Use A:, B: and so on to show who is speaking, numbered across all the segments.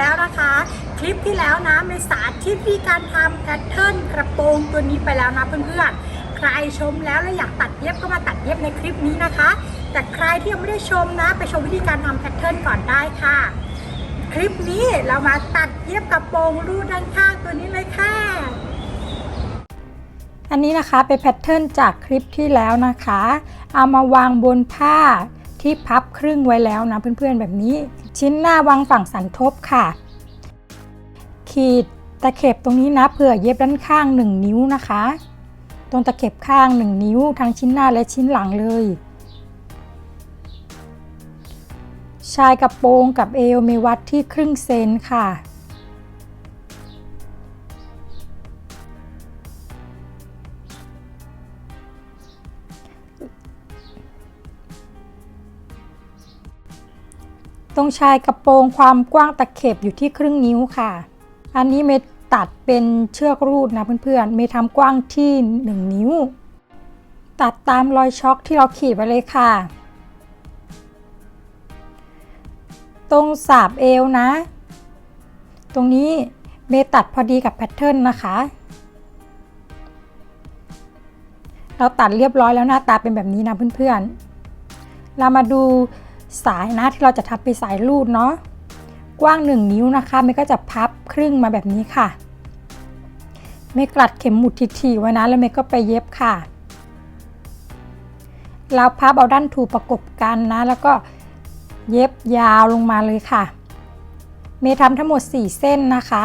A: แล้วนะคะ คลิปที่แล้วนะเมสาธิตวิธีการทำแพทเทิร์นกระโปรงตัวนี้ไปแล้วนะเพื่อนๆ ใครชมแล้วและอยากตัดเย็บก็มาตัดเย็บในคลิปนี้นะคะ แต่ใครที่ยังไม่ได้ชมนะ ไปชมวิธีการทำแพทเทิร์นก่อนได้ค่ะ คลิปนี้เรามาตัดเย็บกระโปรงรูด้านข้างตัวนี้เลยค่ะอันนี้นะคะเป็นแพทเทิร์นจากคลิปที่แล้วนะคะ เอามาวางบนผ้าที่พับครึ่งไว้แล้วนะเพื่อนๆแบบนี้ ชิ้นหน้าวางฝั่งสันทบค่ะ ขีดตะเข็บตรงนี้นะเผื่อเย็บด้านข้าง 1 นิ้วนะคะ ตรงตะเข็บข้าง 1 นิ้วทั้งชิ้นหน้าและชิ้นหลังเลย ชายกระโปรงกับเอวมีวัดที่ครึ่งเซนค่ะ รงชายกระโปรงความกว้างตะเข็บอยู่ที่ครึ่งนิ้วค่ะ อันนี้เมตัดเป็นเชือกรูดนะเพื่อนๆ เมทำกว้างที่ 1 นิ้ว ตัดตามรอยช็อคที่เราขีดไว้เลยค่ะ ตรงสาบเอวนะ ตรงนี้เมตัดพอดีกับแพทเทิร์นนะคะ เราตัดเรียบร้อยแล้วหน้าตาเป็นแบบนี้นะเพื่อนๆ เรามาดู สายนะที่เราจะทับไปนสายรูดเนาะกว้าง 1 นิ้วนะคะเมย์ก็จะพับครึ่งมาแบบนี้ค่ะเมย์กลัดเข็มหมุดทีๆไว้นะแล้วเมย์ก็ไปเย็บค่ะ เราพับเอาด้านถูประกบกันนะ แล้วก็เย็บยาวลงมาเลยค่ะ เมย์ทำทั้งหมด 4 เส้นนะคะ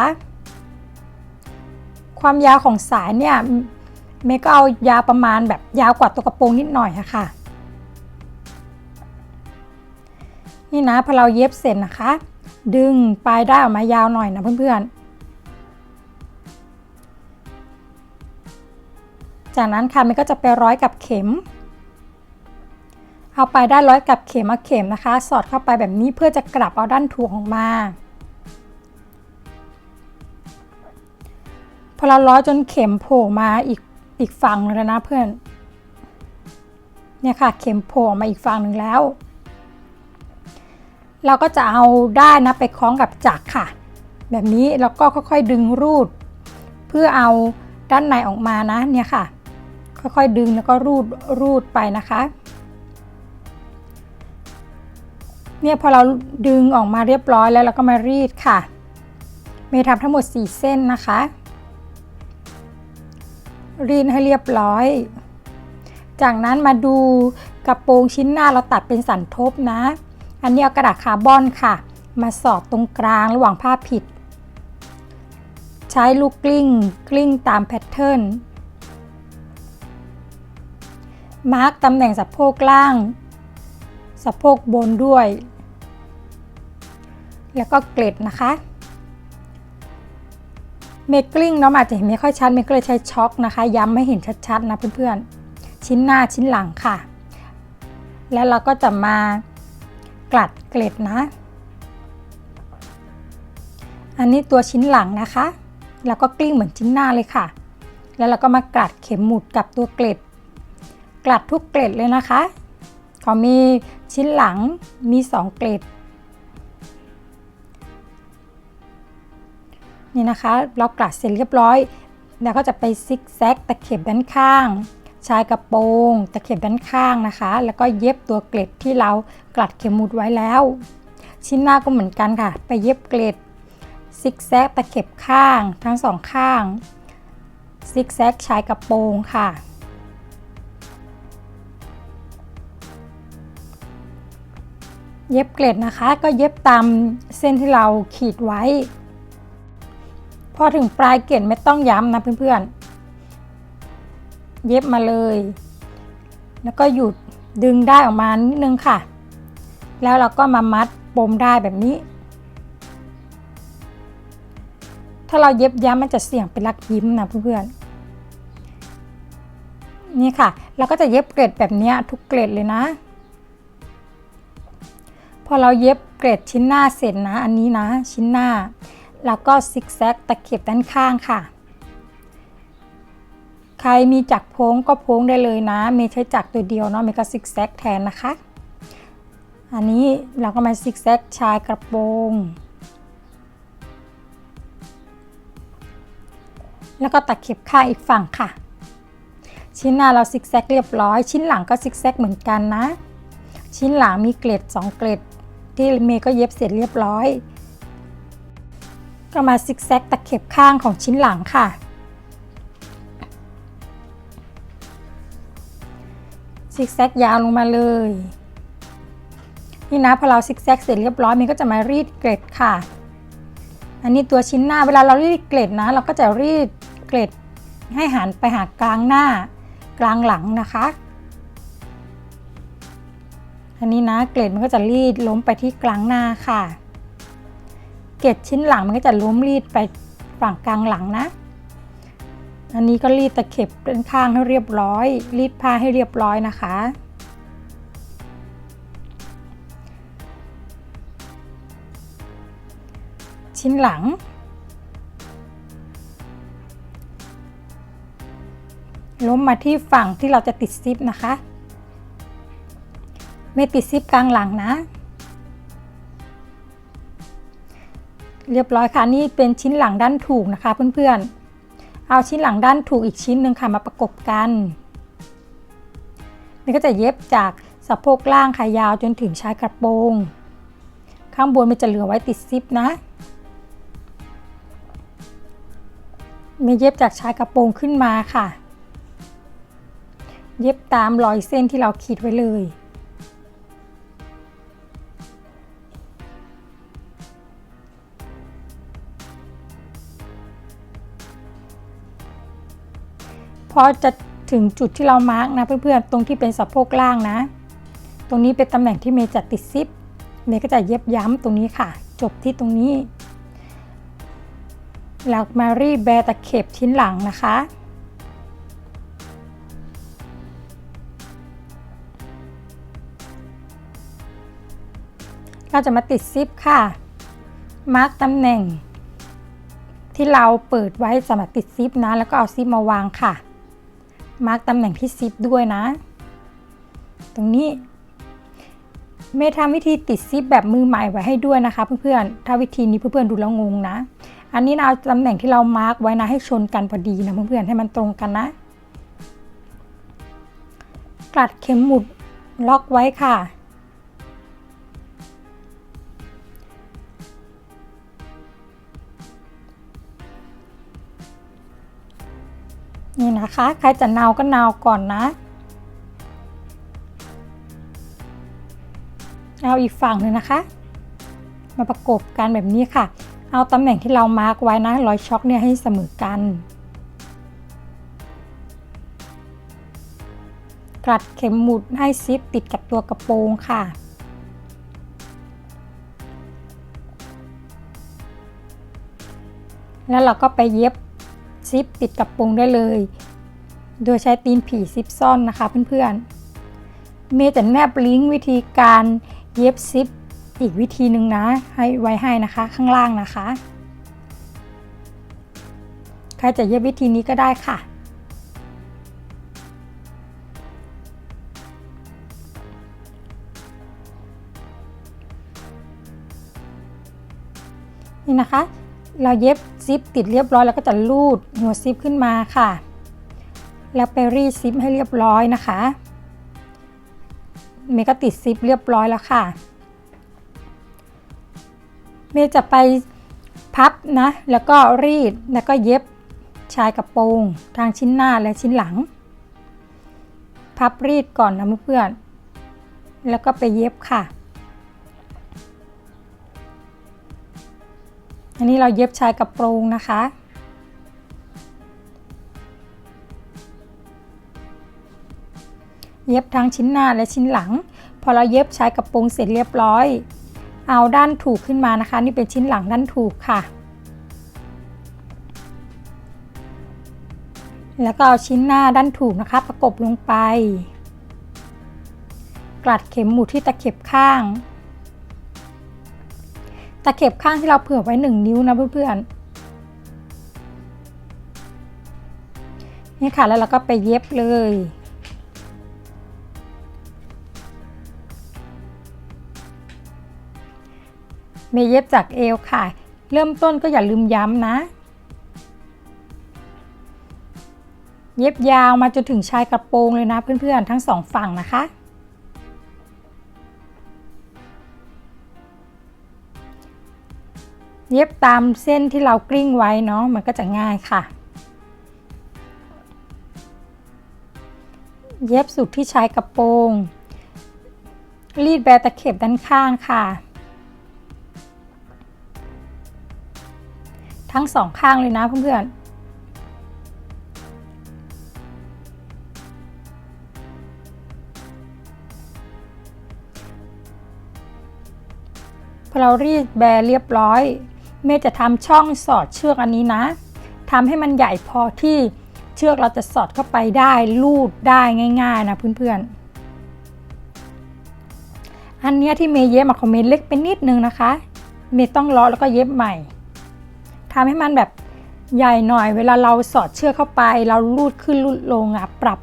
A: ความยาวของสายเนี่ยเมย์ก็เอายาวประมาณแบบยาวกว่าตัวกระโปรงนิดหน่อยะค่ะ นี่นะพอเราเย็บเสร็จนะคะ ดึงปลายได้ออกมายาวหน่อยนะเพื่อนๆ จากนั้นค่ะมันก็จะไปร้อยกับเข็ม เอาไปได้ร้อยกับเข็มมาเข็มนะคะ สอดเข้าไปแบบนี้เพื่อจะกลับเอาด้านถ่วงออกมาพอเราร้อยจนเข็มโผล่มาอีกอีกฝั่งนึงแล้วนะเพื่อน เนี่ยค่ะเข็มโผล่มาอีกฝั่งหนึ่งแล้ว เราก็จะเอาด้านะไปคล้องกับจักรค่ะ แบบนี้แล้วก็ค่อยๆดึงรูด เพื่อเอาด้านในออกมานะเนี่ยค่ะ ค่อยๆดึงแล้วก็รูดรูดไปนะคะเนี่ยพอเราดึงออกมาเรียบร้อยแล้วเราก็มารีดค่ะ เมย์ทำทั้งหมด 4 เส้นนะคะ รีดให้เรียบร้อย จากนั้นมาดูกระโปรงชิ้นหน้าเราตัดเป็นสันทบนะ อันนี้เอากระดาษคาร์บอนค่ะ มาสอดตรงกลางระหว่างผ้าผิด ใช้ลูกกลิ้งกลิ้งตามแพทเทิร์น มาร์กตำแหน่งสะโพกล่าง สะโพกบนด้วย แล้วก็เกล็ดนะคะเมกลิ้งเนาะอาจจะเห็นไม่ค่อยชัดเมย์ก็เลยใช้ช็อคนะคะ ย้ำไม่เห็นชัดๆนะเพื่อนๆ ชิ้นหน้าชิ้นหลังค่ะ แล้วเราก็จะมา กลัดเกล็ดนะ อันนี้ตัวชิ้นหลังนะคะ แล้วก็กลิ้งเหมือนชิ้นหน้าเลยค่ะ แล้วเราก็มากลัดเข็มหมุดกับตัวเกล็ด กลัดทุกเกล็ดเลยนะคะเขามีชิ้นหลังมี 2 เกล็ดนี่นะคะ เรากลัดเสร็จเรียบร้อย แล้วก็จะไปซิกแซกตะเข็บด้านข้าง ชายกระโปรงตะเข็บด้านข้างนะคะ แล้วก็เย็บตัวเกล็ดที่เรากลัดเข็มหมุดไว้แล้ว ชิ้นหน้าก็เหมือนกันค่ะ ไปเย็บเกล็ดซิกแซกตะเข็บข้างทั้งสองข้างซิกแซกชายกระโปรงค่ะเย็บเกล็ดนะคะก็เย็บตามเส้นที่เราขีดไว้ พอถึงปลายเกล็ดไม่ต้องย้ำนะเพื่อนๆ เย็บมาเลย แล้วก็หยุดดึงได้ออกมานิดนึงค่ะ แล้วเราก็มามัดปมได้แบบนี้ ถ้าเราเย็บย้ำมันจะเสี่ยงเป็นรักยิ้มนะเพื่อนๆนี่ค่ะ เราก็จะเย็บเกล็ดแบบนี้ทุกเกล็ดเลยนะ พอเราเย็บเกล็ดชิ้นหน้าเสร็จนะ อันนี้นะ ชิ้นหน้า แล้วก็ซิกแซกตะเข็บด้านข้างค่ะ ใครมีจักรโพ้งก็โพ้งได้เลยนะ เมย์ใช้จักรตัวเดียวเนาะ เมย์ก็ซิกแซกแทนนะคะ อันนี้เราก็มาซิกแซกชายกระโปรงแล้วก็ตัดเข็บข้างอีกฝั่งค่ะ ชิ้นหน้าเราซิกแซกเรียบร้อย ชิ้นหลังก็ซิกแซกเหมือนกันนะ ชิ้นหลังมีเกล็ด2 เกล็ด ที่เมย์ก็เย็บเสร็จเรียบร้อย ก็มาซิกแซกตะเข็บข้างของชิ้นหลังค่ะ ซิกแซกยาวลงมาเลย นี่นะพอเราซิกแซกเสร็จเรียบร้อยมันก็จะมารีดเกล็ดค่ะ อันนี้ตัวชิ้นหน้าเวลาเรารีดเกล็ดนะ เราก็จะรีดเกล็ดให้หันไปหากลางหน้ากลางหลังนะคะ อันนี้นะเกล็ดมันก็จะรีดล้มไปที่กลางหน้าค่ะ เกล็ดชิ้นหลังมันก็จะล้มรีดไปฝั่งกลางหลังนะ อันนี้ก็รีดตะเข็บเป็นข้างให้เรียบร้อย รีดผ้าให้เรียบร้อยนะคะ ชิ้นหลัง ล้มมาที่ฝั่งที่เราจะติดซิปนะคะ ไม่ติดซิปกลางหลังนะเรียบร้อยค่ะ นี่เป็นชิ้นหลังด้านถูกนะคะเพื่อนๆ เอาชิ้นหลังด้านถูกอีกชิ้นหนึ่งค่ะมาประกบกันมันก็จะเย็บจากสะโพกล่างขายาวจนถึงชายกระโปรง ข้างบนมันจะเหลือไว้ติดซิปนะมีเย็บจากชายกระโปรงขึ้นมาค่ะ เย็บตามรอยเส้นที่เราขีดไว้เลย พอจะถึงจุดที่เรามาร์กนะเพื่อนๆ ตรงที่เป็นสะโพกล่างนะ ตรงนี้เป็นตำแหน่งที่เมย์จะติดซิป เมย์ก็จะเย็บย้ำตรงนี้ค่ะ จบที่ตรงนี้แล้วมารีแบตะเข็บชิ้นหลังนะคะ เราจะมาติดซิปค่ะ มาร์กตำแหน่งที่เราเปิดไว้สำหรับติดซิปนะ แล้วก็เอาซิปมาวางค่ะ มาร์กตำแหน่งที่ซิปด้วยนะ ตรงนี้เมย์ทำวิธีติดซิปแบบมือใหม่ไว้ให้ด้วยนะคะ เพื่อนๆ ถ้าวิธีนี้เพื่อนๆดูแล้วงงนะ อันนี้เราตำแหน่งที่เรามาร์กไว้นะให้ชนกันพอดีนะเพื่อนๆ ให้มันตรงกันนะ กลัดเข็มหมุดล็อกไว้ค่ะ นี่นะคะ ใครจะเนาก็เนาก่อนนะ เอาอีกฝั่งหนึ่งนะคะ มาประกบกันแบบนี้ค่ะ เอาตำแหน่งที่เรามาร์กไว้นะรอยช็อคเนี่ยให้เสมอกันกลัดเข็มหมุดให้ซิปติดกับตัวกระโปรงค่ะ แล้วเราก็ไปเย็บ ซิปติดกับโปรงได้เลย โดยใช้ตีนผีซิปซ่อนนะคะเพื่อนๆ เมย์จะแนบลิงก์วิธีการเย็บซิปอีกวิธีหนึ่งนะ ให้ไว้ให้นะคะข้างล่างนะคะ ใครจะเย็บวิธีนี้ก็ได้ค่ะนี่นะคะ เราเย็บซิปติดเรียบร้อย แล้วก็จะลูดหัวซิปขึ้นมาค่ะ แล้วไปรีดซิปให้เรียบร้อยนะคะเมย์ก็ติดซิปเรียบร้อยแล้วค่ะ เมย์จะไปพับนะ แล้วก็รีดแล้วก็เย็บชายกระโปรงทางชิ้นหน้าและชิ้นหลัง พับรีดก่อนนะเพื่อนแล้วก็ไปเย็บค่ะ อันนี้เราเย็บชายกระโปรงนะคะ เย็บทั้งชิ้นหน้าและชิ้นหลัง พอเราเย็บชายกระโปรงเสร็จเรียบร้อย เอาด้านถูกขึ้นมานะคะ นี่เป็นชิ้นหลังด้านถูกค่ะ แล้วก็เอาชิ้นหน้าด้านถูกนะคะ ประกบลงไป กลัดเข็มหมุดที่ตะเข็บข้าง ตะเข็บข้างที่เราเผื่อไว้ 1 นิ้วนะเพื่อนๆ นี่ค่ะแล้วเราก็ไปเย็บเลย เมเย็บจากเอวค่ะ เริ่มต้นก็อย่าลืมย้ำนะ เย็บยาวมาจนถึงชายกระโปรงเลยนะเพื่อนๆ ทั้งสองฝั่งนะคะ เย็บตามเส้นที่เรากลิ้งไว้เนาะมันก็จะง่ายค่ะ เย็บสุดที่ชายกระโปรงรีดแบตะเข็บด้านข้างค่ะ ทั้งสองข้างเลยนะเพื่อนๆพอเรารีดแบเรียบร้อย เมย์จะทำช่องสอดเชือกอันนี้นะทำให้มันใหญ่พอที่เชือกเราจะสอดเข้าไปได้ลูดได้ง่าย ๆ นะเพื่อนๆ อันเนี้ยที่เมย์เย็บมาของเมย์เล็กไปนิดนึงนะคะ เมย์ต้องลาะแล้วก็เย็บใหม่ทำให้มันแบบใหญ่หน่อยเวลาเราสอดเชือกเข้าไป เราลูดขึ้นลูดลงอะปรับ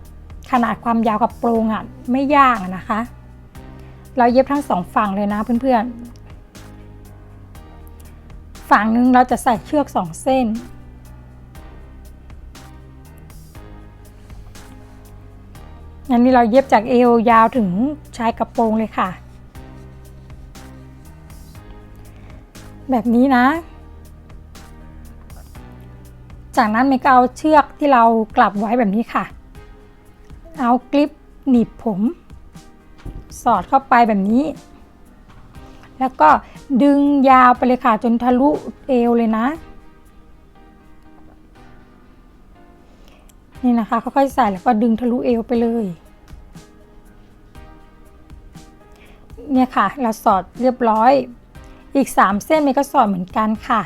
A: ขนาดความยาวกับโปรงอะไม่ยากนะคะ เราเย็บทั้งสองฝั่งเลยนะเพื่อนๆ ฝั่งหนึ่งเราจะใส่เชือกสองเส้น อันนี้เราเย็บจากเอวยาวถึงชายกระโปรงเลยค่ะ แบบนี้นะ จากนั้นเมก็เอาเชือกที่เรากลับไว้แบบนี้ค่ะ เอากลิปหนีบผม สอดเข้าไปแบบนี้ แล้วก็ดึงยาวไปเลยค่ะจนทะลุเอวเลยนะ นี่นะคะค่อยๆใส่แล้วก็ดึงทะลุเอวไปเลย เนี่ยค่ะเราสอดเรียบร้อย อีก 3 เส้นเมย์ก็สอดเหมือนกันค่ะ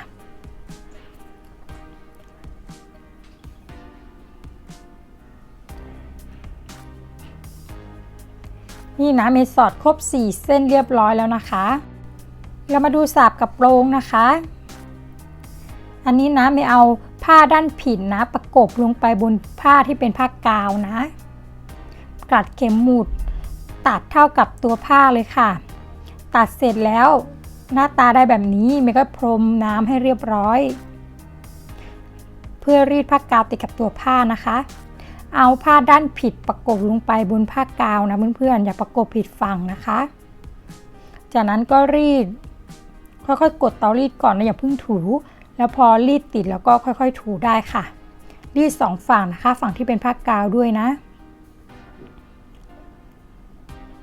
A: นี่นะเมย์สอดครบ 4 เส้นเรียบร้อยแล้วนะคะ เรามาดูสาบกับโปรงนะคะ อันนี้นะไม่เอาผ้าด้านผินนะประกบลงไปบนผ้าที่เป็นผ้ากาวนะ กลัดเข็มหมุดตัดเท่ากับตัวผ้าเลยค่ะ ตัดเสร็จแล้วหน้าตาได้แบบนี้เมย์ก็พรมน้ำให้เรียบร้อย เพื่อรีดผ้ากาวติดกับตัวผ้านะคะ เอาผ้าด้านผิดประกบลงไปบนผ้ากาวนะเพื่อนๆอย่าประกบผิดฝั่งนะคะ จากนั้นก็รีด ค่อยๆ กดเตารีดก่อนนะอย่าเพิ่งถู แล้วพอรีดติดแล้วก็ค่อยๆ ถูได้ค่ะ รีดสองฝั่งนะคะ ฝั่งที่เป็นผ้ากาวด้วยนะ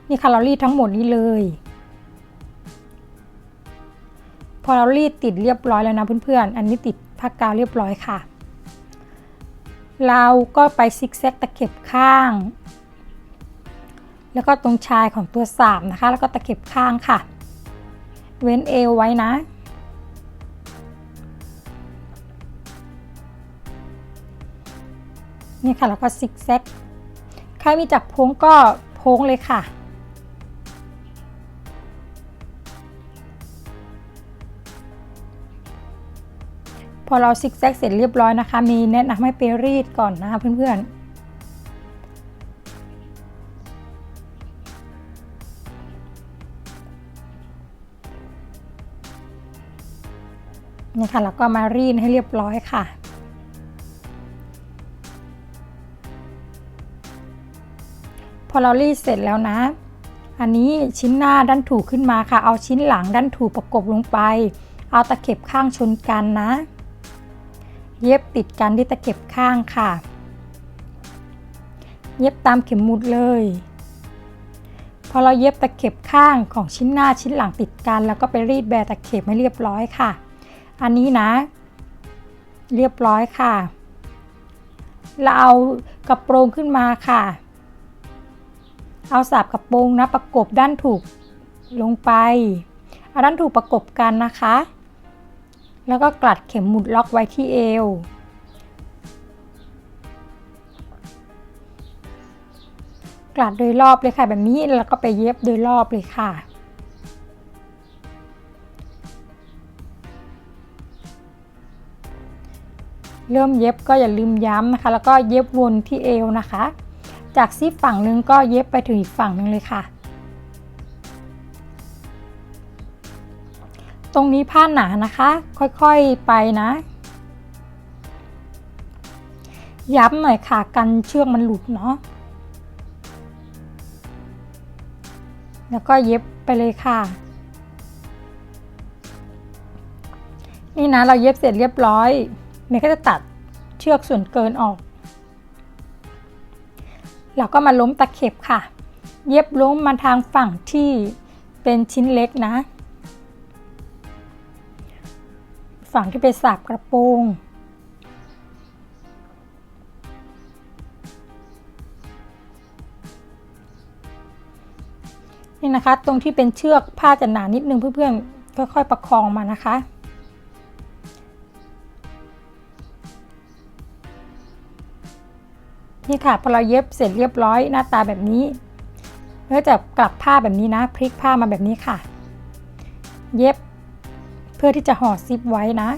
A: นี่ค่ะเรารีดทั้งหมดนี้เลย พอเรารีดติดเรียบร้อยแล้วนะเพื่อนๆ อันนี้ติดผ้ากาวเรียบร้อยค่ะ เราก็ไปซิกแซกตะเข็บข้าง แล้วก็ตรงชายของตัวสามนะคะ แล้วก็ตะเข็บข้างค่ะ เว้นเอวไว้นะ นี่ค่ะแล้วก็ซิกแซกใครมีจับโพ้งก็โพ้งเลยค่ะพอเราซิกแซกเสร็จเรียบร้อยนะคะ มีแนะนำให้ไปรีดก่อนนะคะเพื่อนๆ นี่ค่ะแล้วก็มารีดให้เรียบร้อยค่ะ พอเรารีดเสร็จแล้วนะ อันนี้ชิ้นหน้าด้านถูขึ้นมาค่ะ เอาชิ้นหลังด้านถูประกบลงไป เอาตะเข็บข้างชนกันนะ เย็บติดกันที่ตะเข็บข้างค่ะ เย็บตามเข็มมุดเลยพอเราเย็บตะเข็บข้างของชิ้นหน้าชิ้นหลังติดกัน แล้วก็ไปรีดแบตะเข็บให้เรียบร้อยค่ะ อันนี้นะ เรียบร้อยค่ะ เราเอากระโปรงขึ้นมาค่ะ เอาสาบกระโปรงนะประกบด้านถูกลงไปเอาด้านถูกประกบกันนะคะ แล้วก็กลัดเข็มหมุดล็อกไว้ที่เอวกลัดโดยรอบเลยค่ะแบบนี้แล้วก็ไปเย็บโดยรอบเลยค่ะ เริ่มเย็บก็อย่าลืมย้ำนะคะ แล้วก็เย็บวนที่เอวนะคะ จากซีฝั่งหนึงก็เย็บไปถึงอีกฝั่งหนึ่งเลยค่ะ ตรงนี้ผ้าหนานะคะ ค่อยๆไปนะย้ำหน่อยค่ะกันเชือกมันหลุดเนาะแล้วก็เย็บไปเลยค่ะ นี่นะเราเย็บเสร็จเรียบร้อย มย์ก็จะตัดเชือกส่วนเกินออกเราก็มาล้มตะเข็บค่ะ เย็บล้มมาทางฝั่งที่เป็นชิ้นเล็กนะ ฝั่งที่เป็นสาบกระโปรงนี่นะคะ ตรงที่เป็นเชือกผ้าจะหนานิดนึงเพื่อนๆค่อยๆประคองมานะคะ นี่ค่ะพอเราเย็บเสร็จเรียบร้อยหน้าตาแบบนี้ก็จะกลับผ้าแบบนี้นะพลิกผ้ามาแบบนี้ค่ะ เย็บเพื่อที่จะห่อซิปไว้นะ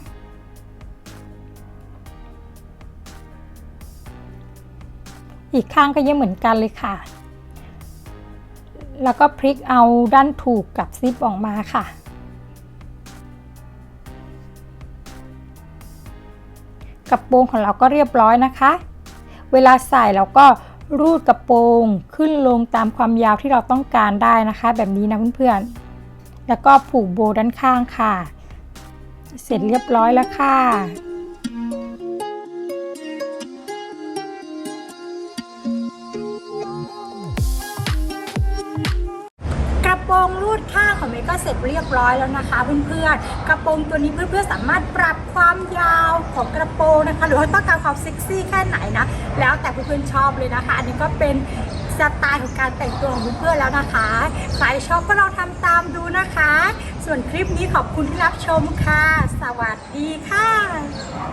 A: อีกข้างก็เย็บเหมือนกันเลยค่ะ แล้วก็พลิกเอาด้านถูกกับซิปออกมาค่ะกระโปรงของเราก็เรียบร้อยนะคะ เวลาใส่เราก็รูดกระโปรงขึ้นลงตามความยาวที่เราต้องการได้นะคะ แบบนี้นะเพื่อนๆ แล้วก็ผูกโบด้านข้างค่ะ เสร็จเรียบร้อยแล้วค่ะ ระโปรงรูดข้างของเมย์ก็เสร็จเรียบร้อยแล้วนะคะเพื่อนๆกระโปรงตัวนี้เพื่อนๆสามารถปรับความยาวของกระโปรงนะคะ หรือว่าต้องการความเซ็กซี่แค่ไหนนะแล้วแต่เพื่อนๆชอบเลยนะคะ อันนี้ก็เป็นสไตล์ของการแต่งตัวของเพื่อนๆแล้วนะคะ ใครชอบก็ลองทำตามดูนะคะ ส่วนคลิปนี้ขอบคุณที่รับชมค่ะ สวัสดีค่ะ